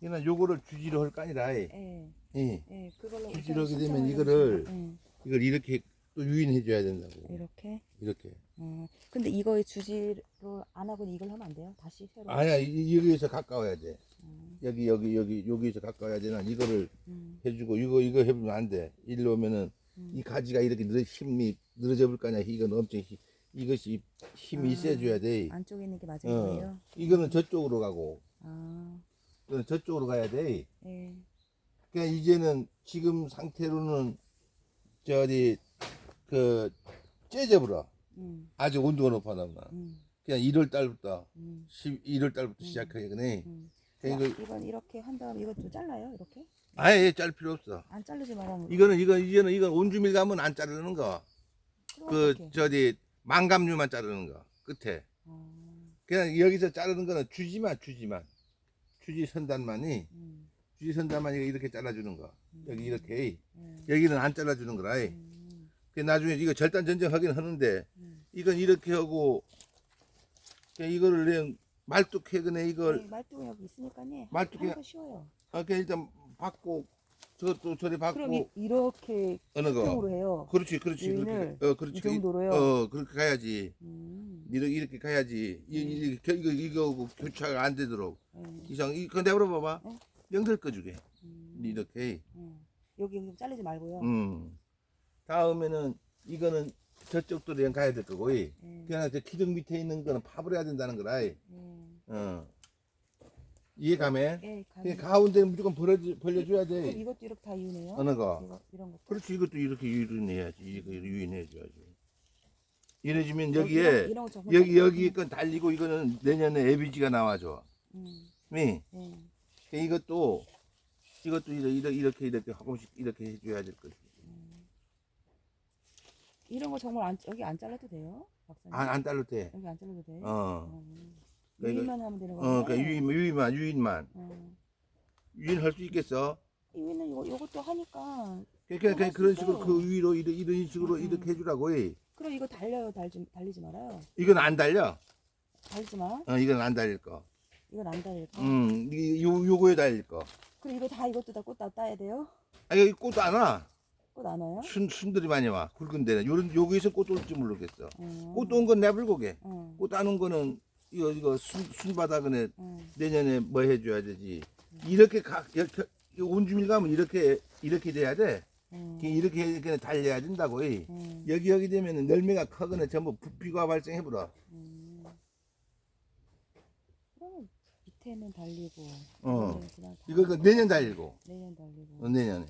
그냥 요거를 주지로 할 거 아니라 예. 예, 예. 예, 그걸로 주지로 하게 되면 이거를 해주시면, 이걸 이렇게 또 유인해 줘야 된다고. 예, 이렇게. 이렇게. 어, 근데 이거에 주지를 안 하고 이걸 하면 안 돼요? 다시 새로. 아니야 이- 여기에서 가까워야 돼. 음, 여기 여기 여기 여기에서 가까워야 돼. 난 이거를 음, 해주고 이거 이거 해보면 안 돼. 일로 오면은 음. 이 가지가 이렇게 늘 힘이 늘어져 볼거 아니야. 이건 엄청 힘, 이것이 힘이 아. 있어줘야 돼. 안쪽에 있는 게 맞은 어. 거예요? 이거는 저쪽으로 가고 아, 이거는 저쪽으로 가야 돼. 예. 그러니까 이제는 지금 상태로는 저기 그 째져버려. 음, 아직 온도가 높아나면 음, 그냥 1월 달부터 음, 1월 달부터 음. 시작하겠네. 음. 그러니까 자, 이거 이건 이렇게 한 다음에 이것도 잘라요? 이렇게? 아예 짤 필요 없어. 안 자르지 말라면. 이거는 이거 이제는 이건 온주밀 가면 안 자르는 거. 그 어떡해? 저기 망감류만 자르는 거 끝에. 어, 그냥 여기서 자르는 거는 주지만 주지만 주지 선단만이 음, 주지 선단만 이거 이렇게 잘라주는 거. 음. 여기 이렇게 음, 여기는 안 잘라주는 거라. 음, 그 나중에 이거 절단 전쟁 하긴 하는데 음. 이건 이렇게 하고 이거를 그냥 말뚝해 그네 이걸 네, 말뚝 여기 있으니까요. 하는 거 쉬워요. 아, 그냥 일단 받고 저것도 저리 그럼 받고 이, 이렇게 어느 거. 으로 해요. 그렇지 그렇지 그렇게 어 그렇지 이 정도로요? 어 그렇게 가야지 음, 이렇게 이렇게 가야지 이, 음. 이, 겨- 이거 이거 교차가 안 되도록 예, 이상 이거 내버려 봐봐 어? 영들 꺼주게 음, 이렇게 음. 여기 좀 자르지 말고요. 음 다음에는 이거는 저쪽도 그냥 가야 될 거고 이. 예, 그냥 저 기둥 밑에 있는 거는 파버려야 된다는 거라 이. 예, 어 이해가매 예, 그 가면- 가운데는 무조건 벌려 벌려줘야 그럼 돼 이것도 이렇게 다 이유네요. 어느 거 이거 이런 것도. 그렇지 이것도 이렇게 유인해야지 이거 유인해줘야지 이래주면 여기 여기에 이런, 이런 거 여기 잘- 여기 건 달리고 이거는 내년에 에비지가 나와줘 음, 미 예, 이것도 이것도 이렇게 이렇게 이렇게, 이렇게 조금씩 이렇게 해줘야 될 거지 음. 이런 거 정말 안, 여기 안 잘라도 돼요, 박사님? 안, 안 달로 돼 여기 안 잘라도 돼요? 어. 음. 그러니까 유인만 하면 되는 거예요? 어, 그러니까 유인, 유인만, 유인만. 어. 유인할 수 있겠어? 유인은 이거 요것도 하니까 그러니까, 그러니까 할수 그런. 식으로 그 위로 이런, 이런 식으로 음. 이렇게 해주라고 해. 그럼 이거 달려요, 달지 달리지 말아요. 이건 안 달려. 달지 마. 어, 이건 안 달릴 거. 이건 안 달릴 거. 음, 이, 요, 요거에 달릴 거. 그럼 이거 다 이것도 다 꽃 다 따야 돼요? 아, 여기 꽃안 와. 꽃 안 와요? 순, 순들이 많이 와. 굵은 데는. 요런, 여기서 꽃 올지 모르겠어. 어. 꽃온 건 내불고게. 어. 꽃안온 거는, 이거, 이거 순, 순바닥은 어. 내년에 뭐 해줘야 되지. 이렇게 가, 이렇게, 온주밀 가면 이렇게, 이렇게 돼야 돼. 어. 이렇게, 이렇게 달려야 된다고. 이. 어. 여기 여기 되면은 열매가 크거나 전부 부피가 발생해 버려. 음. 그러면 밑에는 달리고 어. 그냥 다- 이거 그 내년 달리고 내년 달리고 어, 내년에.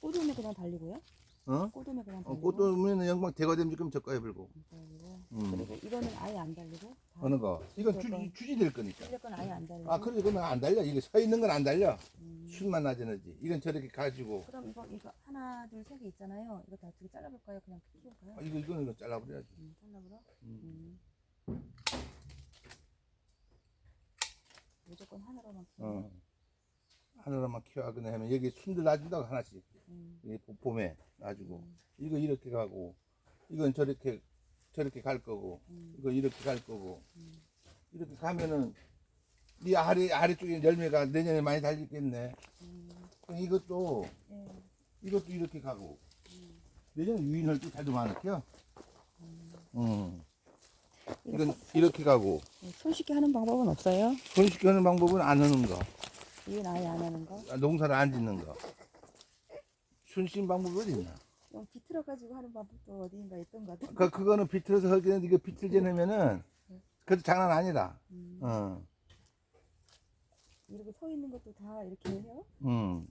꽃오면 그냥 달리고요? 어? 꽃오면 그냥 어, 달리고 꽃 오면 영광 대가 되면 지금 저가에 불고. 달리고 음. 그리고 이거는 아예 안 달리고 다 어느 거? 이건 주지 주지 될 거니까. 건 아예 안 달리고 아 그래 이거는 안 달려. 이게 서 있는 건 안 달려. 음. 순만 나지는지. 이건 저렇게 가지고. 그럼 이거 이거 하나 둘 세 개 있잖아요 이거 다 어떻게 잘라볼까요? 그냥 키울까요? 아, 이거 이거는 이거 잘라버려야지. 음, 잘라버려? 음. 음. 무조건 하나로만 키워 어. 하나로만 키워하거나 하면 여기 순들 놔준다고 하나씩. 음. 이 봄- 봄에 놔주고. 음. 이거 이렇게 가고. 이건 저렇게 저렇게 갈 거고. 음. 이거 이렇게 갈 거고. 음. 이렇게 가면은 이 아래 아래쪽에 열매가 내년에 많이 달리겠네. 이것도 예. 이것도 이렇게 가고 음. 내년에 유인할 때 잘도 많을게요. 음. 이건 손- 이렇게 가고 네, 손쉽게 하는 방법은 없어요? 손쉽게 하는 방법은 안 하는 거, 이건 아예 안 하는 거? 아, 농사를 안 짓는 거. 순신 방법이 어디 있나? 좀 비틀어 가지고 하는 방법도 어디인가 있던 것 같아. 그 그거는 비틀어서 하기는 이거 비틀지 않으면은 그것도 장난 아니다. 음. 어. 이렇게 서 있는 것도 다 이렇게 해요? 음.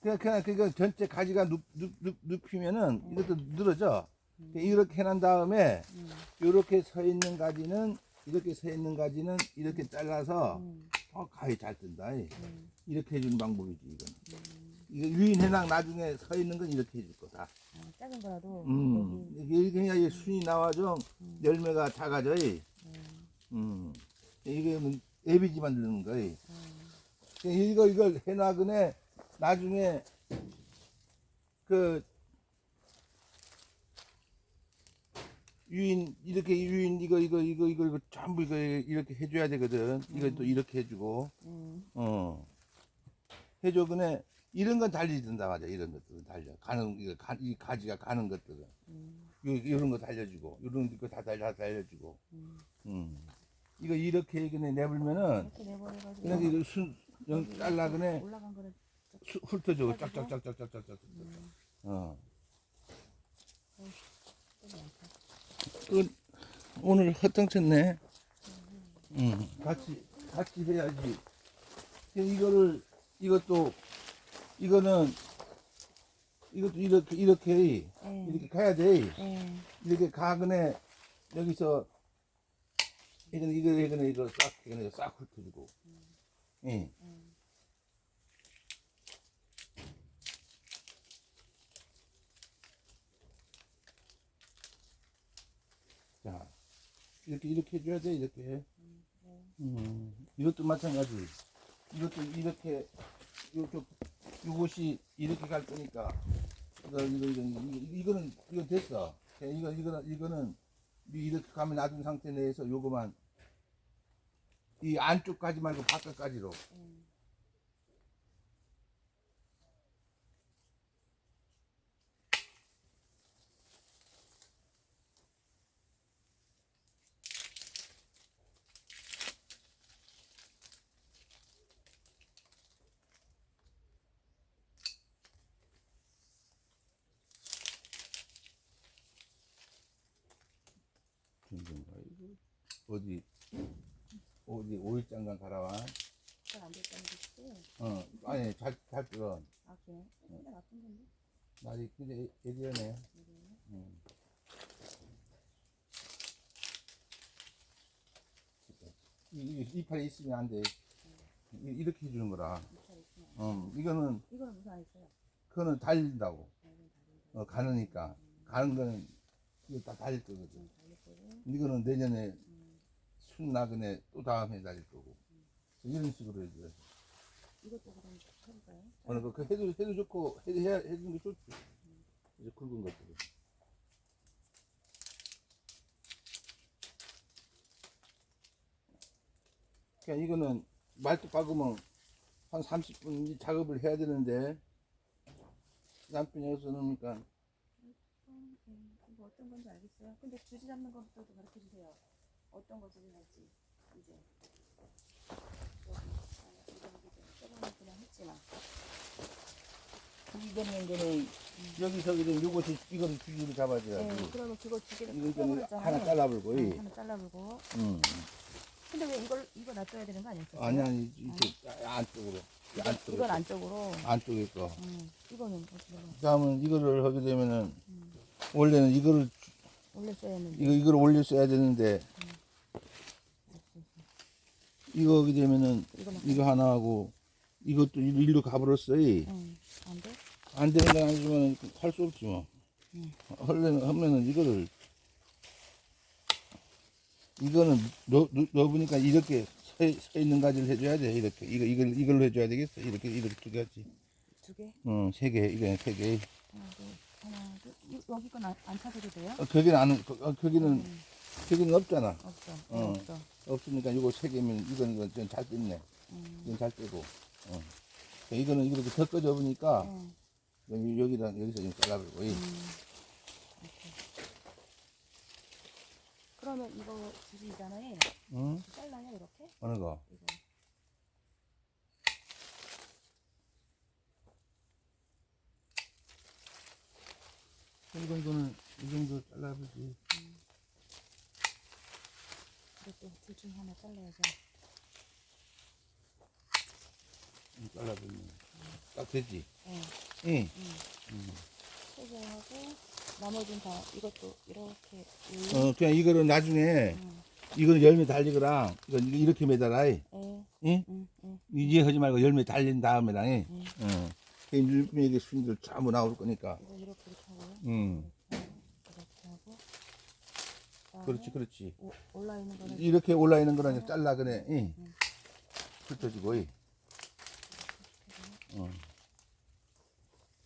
그냥 그냥 그거 전체 가지가 눕, 눕, 눕, 눕히면은 이것도 늘어져. 음. 이렇게 해난 다음에 음. 이렇게 서 있는 가지는 이렇게 서 있는 가지는 이렇게 잘라서 음. 더 가위 잘 뜬다. 이. 음. 이렇게 해주는 방법이지 이건. 음. 이거 유인해놔 나중에 서 있는 건 이렇게 해줄 거다. 아, 작은 거라도 음. 여기 이게 해야 이게 순이 나와줘 음. 열매가 작아져. 이. 음. 음. 이게 뭐 애비지 만드는 거야. 이. 음. 이거 이걸 해놔그네 나중에 그 유인 이렇게 유인 이거 이거 이거 이거 이거 전부 이거 이렇게 해줘야 되거든. 이거 또 이렇게 해주고 음. 어 해줘 그네 이런 건 달리든다 맞아 이런 것들은 달려. 가는 이거 가, 이 가지가 가는 것들은. 음, 요, 이런 거 달려주고 이런 거 다 달려 다 달려주고. 음. 음. 이거 이렇게 그네 내불면은 이렇게 내버려가지고 그냥 이거 순 영, 여기 잘라 그네. 올라간 거를 수- 훑어주고 해가지고? 짝짝짝짝짝짝짝 음, 어. 좀 많다. 그, 오늘 헛덩쳤네. 음. 같이 같이 해야지. 이거를 이것도 이거는 이것도 이렇게 이렇게 예, 이렇게 가야 돼 예, 이렇게 가근에 여기서 이거는 이거 이거는 이거 싹 이거는 싹 훑어주고 예. 음. 자 이렇게 이렇게 해줘야 돼 이렇게 네. 음, 이것도 마찬가지 이것도 이렇게 이쪽 이것이 이렇게 갈 거니까. 이거 이거 이거 이거 이거는 이거 됐어. 그냥 이거 이거는 이거는 이렇게 가면 놔둔 상태 내에서 요거만 이 안쪽까지 말고 바깥까지로. 음. 어디 어디 오일장관 가라와 잘안 됐다는 거지? 어 아니 잘잘 들어 아 그래? 근데 나쁜 건데? 말이 근데 예리하네. 음. 이, 이, 이파리 있으면 안 돼. 이- 이렇게 해주는 거라. 이빨 있으면 어, 이거는, 이거는 무슨 안 있어요? 그거는 달린다고. 다른 어, 가느니까. 가는 거는, 이거 다 달릴 거거든. 이거는 내년에 음. 순 나그네 또 다음에 달릴 거고. 이런 식으로 해줘야 돼. 이것도 그럼 해볼까요? 어느 거, 그 해도, 해도 좋고, 해, 해, 해주는 게 좋지. 이제 굵은 것들은. 그냥 이거는 말뚝 박으면 한 30분 작업을 해야 되는데, 남편이 여기서. 이거 어떤 건지 알겠어요? 근데 주지 잡는 것부터 가르쳐 주세요. 어떤 거 주지 할지 이제 저번에 그냥 했지만 이거는 이거는, 여기서 이런 요것이, 이거는 주기로 잡아줘야지. 네, 그러면 그거 두 개를 이건. 하나 잘라불고, 네, 이. 하나 잘라보고. 응. 근데 왜 이걸 이거 놔둬야 되는 거 아니었어요? 아니, 아니, 이렇게 안쪽으로. 이건, 안쪽으로. 이건 안쪽으로. 안쪽에 거. 음, 이거는 어떻게 봐? 다음은 이거를 하게 되면은 음, 원래는 이거를 원래 써야 했는데. 이거 이걸 올렸어야 되는데 이거 하게 되면은 이거만. 이거 하나 하고 이것도 일로, 일로 가버렸어. 이. 응, 안 돼? 안 되는 건 아니지만 할 수 없지 뭐. 음. 하려면 하면은 이거를 이거는 넣, 넣, 넣어보니까 이렇게 서, 서 있는 가지를 해줘야 돼 이렇게 이거 이걸 이걸로 해줘야 되겠어 이렇게 이렇게 두 가지 두 개? 응세 개 이거 세개 하나, 둘, 하나, 둘. 이- 여기 건 안, 안 찾아도 돼요? 어, 거기는 안 어, 거기는 음, 거기는 없잖아 없어. 어. 없어. 없으니까 이거 세 개면 이건 이건 좀잘 뺐네. 음, 이건 잘 빼고. 어. 이거는 이렇게 더 꺼져 보니까 응, 여기 여기랑 여기서 좀 잘라버리고. 이. 음. 오케이. 그러면 이거 주지잖아요. 응? 잘라요 이렇게? 어느 거? 이거. 이 정도는 이 정도 잘라보지. 이것도 둘 중에 하나 잘라야죠. 음, 잘라보면 딱 되지. 응, 응. 응. 세개 하고 나머지는 다 이것도 이렇게. 어 그냥 이거를 나중에 응. 이거는 열매 달리거랑 이건 이렇게 매달아. 이. 에, 응? 응, 응, 이제 하지 말고 열매 달린 다음에랑. 이. 응. 응. 일품에게 순들 전부 나올 거니까. 이거 이렇게 이렇게, 하고. 그다음에 그렇지, 그렇지. 오- 올라 있는 거는 이렇게 올라 있는 거랑 잘라 그래. 응. 응. 훑어주고. 이. 어.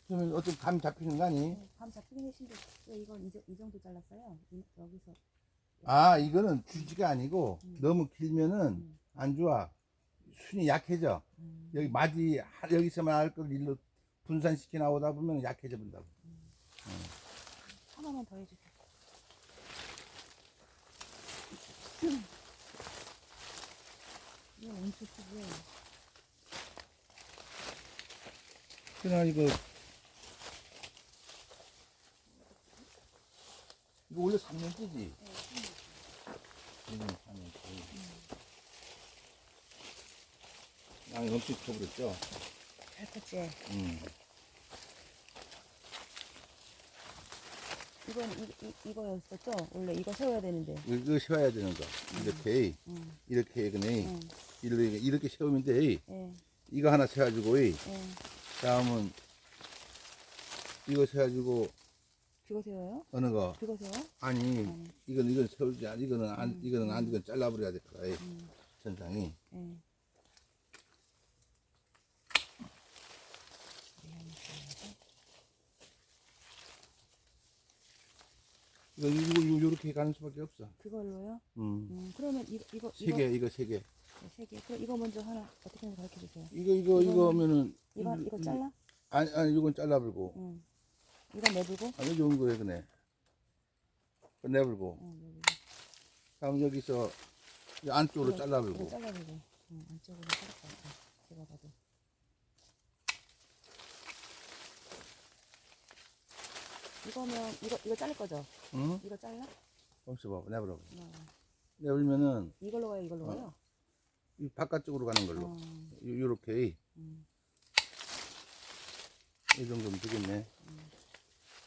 그러면 어떤 감 잡히는 거 아니? 네, 감 잡히긴 했는데 왜 이건 이, 정- 이 정도 잘랐어요? 이, 여기서 아, 이거는 주지가 아니고 음. 너무 길면은 음. 안 좋아. 순이 약해져. 음. 여기 마디 하- 여기서만 할 걸 일로 분산시켜 나오다 보면 약해져 본다고. 하나만 더 해주세요. 이거 엄청 크고요. 그러나 이거 이거 원래 3년째지. 네, 이건 3년째. 양이 엄청 커버렸죠. 잘 컸지? 음. 이건 이, 이, 이 거였었죠? 원래 이거 세워야 되는데. 이거 세워야 되는 거. 이렇게 응, 이렇게 그네. 응, 이렇게 이렇게 세우면 돼. 예, 이거 하나 세워가지고 예. 다음은 이거 세워가지고 그거 세워요? 어느 거 그거 세워? 아니 응, 이건 이건 세우지 않 이거는 안 음, 이거는 안 음. 이건 잘라버려야 될 거야 이 응, 천장이 예. 이거 이거 이거 요렇게 가는 수밖에 없어 그걸로요? 음세 음, 그러면 이거, 이거, 이거. 개 이거 세개 네, 세 개. 그럼 이거 먼저 하나 어떻게 하는지 가르쳐 주세요. 이거 이거 이거는- 이거면은 이거, 이거 잘라? 아니 아니 이건 잘라버리고 응. 이거 내불고? 아니 좋은 거에 그네 그거 내버리고 응, 내불고. 다음 여기서 이 안쪽으로 이거- 잘라버리고 이거 잘라보고. 응, 안쪽으로 자를 것 같아. 제가 봐도. 이거면, 이거, 이거 자를 거죠? 응 이거 잘라? 없어 봐 내버려 어. 내버리면은 이걸로 가요, 이걸로 어. 가요? 이 바깥쪽으로 가는 걸로 어. 요- 요렇게 음. 이 정도면 되겠네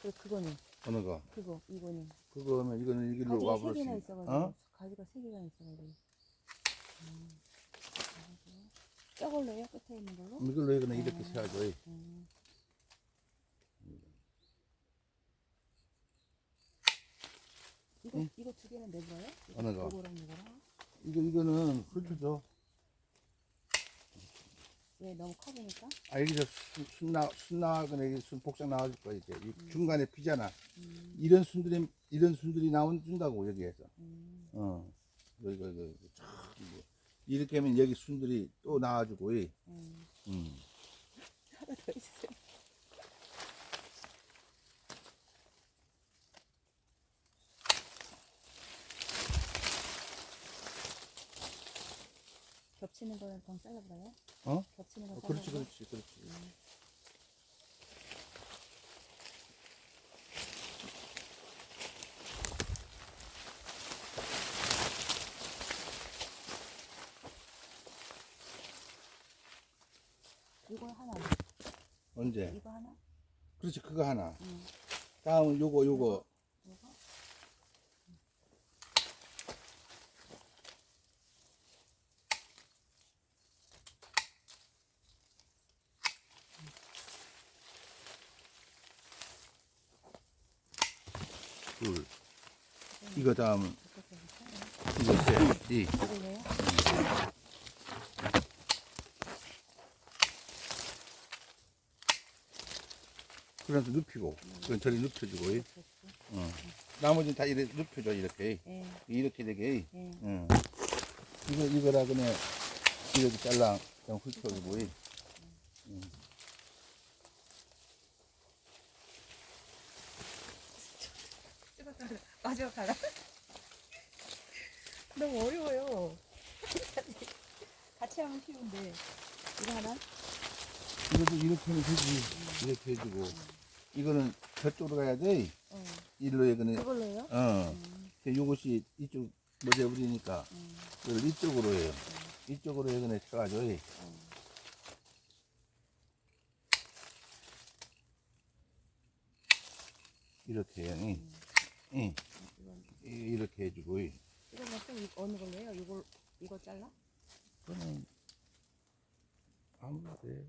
그리고 그거는, 어느 거 그거, 이거는. 그거면 이거는 이 길로 가지가 세 개나 있 있어가지고. 어? 가지가 세 개가 있어가지고. 음. 저걸로요? 끝에 있는 걸로? 이걸로 이거는 이렇게 어. 세워줘 음. 이거 응. 이거 두 개는 내버려요? 어느 거? 이거랑 이거랑 이거 이거는 훑어줘 왜 너무 커 보니까? 아 여기서 순, 순, 나, 순 나가거나 여기 순 복상 나와줄 거야 이제 이 중간에 비잖아 음, 이런 순들이 이런 순들이 나온 준다고 여기에서 음, 어 이거 참 이거. 이렇게 하면 여기 순들이 또 나와주고 이. 음. 음. 하나 더 있으세요? 겹치는 거는 방 어? 겹치는 거 어? 그렇지 그렇지 그렇지 음. 이거 하나, 언제 이거 하나, 그렇지 그거 하나 응. 다음은 요거 요거 둘 이거 사요. 이거 셋이 이걸로요? 그래서 눕히고 그건 저리 눕혀주고 이. 어. 나머지는 다 이렇게 눕혀줘 이렇게 예, 이렇게 되게 이. 예. 응. 이거 이거라 그네 이렇게 잘라 그냥 훑어주고 이. 마 하나. 너무 어려워요. 같이 하면 쉬운데. 이거 하나? 이것도 이렇게 하면 되지 이렇게 해주고 이거는 저쪽으로 가야 돼 어. 일로 여기는 이걸로요? 어 음, 요것이 이쪽 모자 부리니까 음, 이걸 이쪽으로 해요 이쪽으로 여기는 쳐가지고 이. 어. 이렇게 해요 이. 이- 이렇게 해주고 이. 이건 좀 이- 어느 걸로 해요? 이걸, 이거 잘라? 그거는 아무나 돼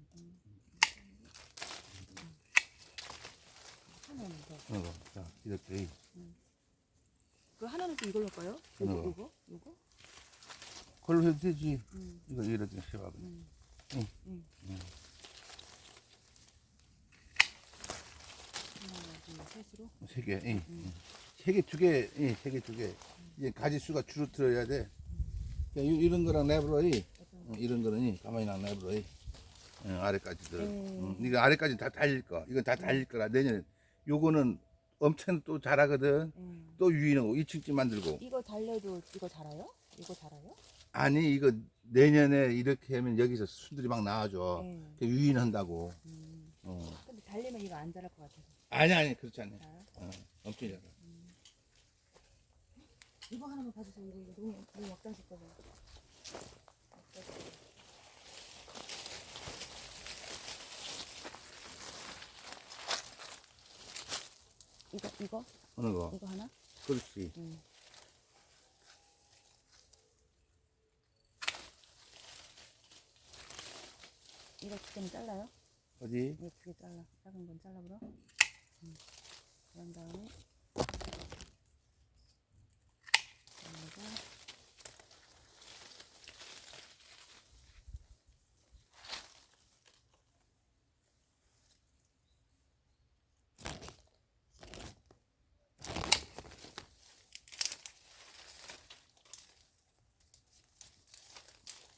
하나는 더. 어, 자 이렇게 이. 그 하나는 또 이걸로 할까요? 요거, 거? 요거? 요거? 그걸로 해도 되지 음, 이거 이렇게 세워 음. 응. 응. 응. 하나, 둘, 셋으로? 세 개, 예. 음. 세 개, 두 개, 예, 세 개, 두 개. 이제 가지 수가 줄어들어야 돼. 그냥 이- 이런 거랑 내버려, 이. 어, 이런 거는 가만히 안 놔버려. 어, 아래까지들. 음. 음, 이거 아래까지 다 달릴 거. 이건 다 달릴 거라 내년에. 요거는 엄청 또 잘하거든. 음. 또 유인하고 2층집 만들고. 이거 달려도 이거 자라요? 이거 자라요? 아니 이거 내년에 이렇게 하면 여기서 수들이 막 나와줘. 네. 그 유인한다고. 음. 어. 근데 달리면 이거 안 자랄 것 같아서. 아니 아니 그렇지 않네. 어, 엄청 잘해. 이거 하나만 봐주세요. 이거, 이거 너무 너무 막장식 거죠. 이거 이거 어느 거? 이거 하나? 그렇지. 응. 이거 두 개는 잘라요? 어디? 이거 두개 잘라. 작은 건 잘라 그럼. 음. 그런 다음에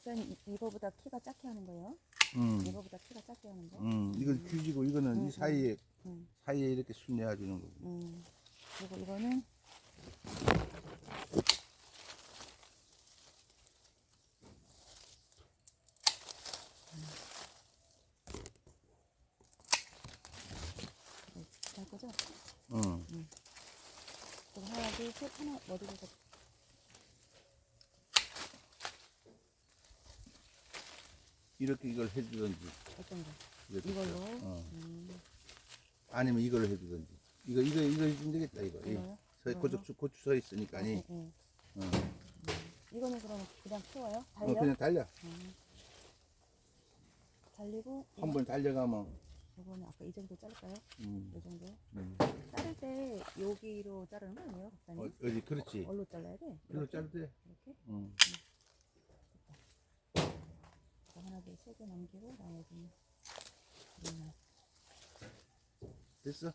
여기다 이- 이거보다 키가 작게 하는 거예요? 음. 이거보다 키가 작게 하는 거? 음. 이건 규지고 이거는 음, 이 사이에 음. 사이에 이렇게 순내어 주는 거고. 음. 그리고 이거는 음. 할 거죠? 응. 그럼 하나, 둘, 셋, 하나, 뭐 어디서 이렇게 이걸 해주든지. 어떤 거? 이걸로? 어. 음, 아니면 이걸 해주든지. 이거 이거 이거 해주면 되겠다 이거. 이 이거요? 서? 고추 고추 서 있으니까. 응, 응. 어. 이거는 그럼 그냥 키워요? 어, 달려? 그냥 달려. 음. 달리고 한 번 달려가면. 이거는 아까 이 정도 자를까요? 음. 이 정도? 음. 자를 때 여기로 자르는 거 아니에요, 박사님? 어, 어디 그렇지. 얼로 잘라야 돼? 이거 이렇게? 자를 때. 이렇게? 음. 자, 하나, 둘, 세 개 남기고 나머지는 그 냥 됐어?